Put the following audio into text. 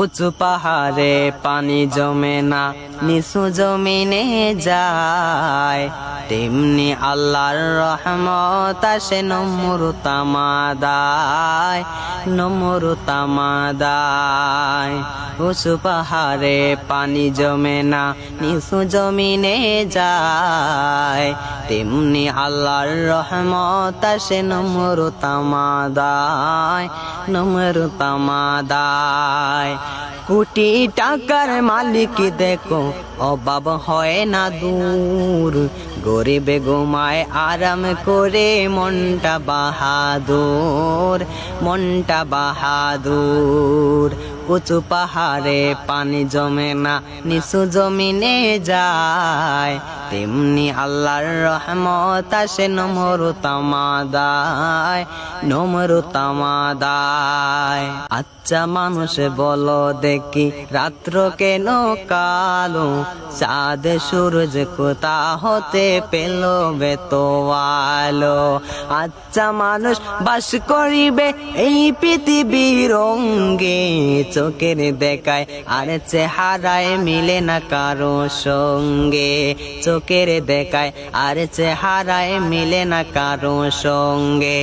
উঁচু পাহাড়ে পানি জমে না, নিচু জমিনে যায়। তেমনি আল্লাহর রহমত আসে নমরুতামাদায় নমরুতামাদায়। উঁচু পাহাড়ে পানি জমে না, নিচু জমিনে যায়। তেমনি আল্লাহর রহমত আসে নমরুতামাদায় নমরুতামাদায় কোটি টাকার মালিক দেখো অভাব হয় না দূর। গরিবে ঘুমায় আরাম করে, মনটা বাহাদুর মনটা বাহাদুর। উঁচু পাহাড়ে পানি জমে না, নিচু জমিনে যায়। তেমনি আল্লাহর রহমত আসে নমরু তামাদায় নমরু তামাদায় আচ্ছা মানুষ বলো দেখি, রাত্র কেন কালো? চাঁদ সূরজ কোথা হতে পেল বেতোয়ালো। আচ্ছা মানুষ বাস করিবে এই পৃথিবী রঙ্গে চোখের দেখায় আর চেহারায় মিলে না কারও সঙ্গে। চোখের দেখায় আর চেহারায় মিলে না কারও সঙ্গে।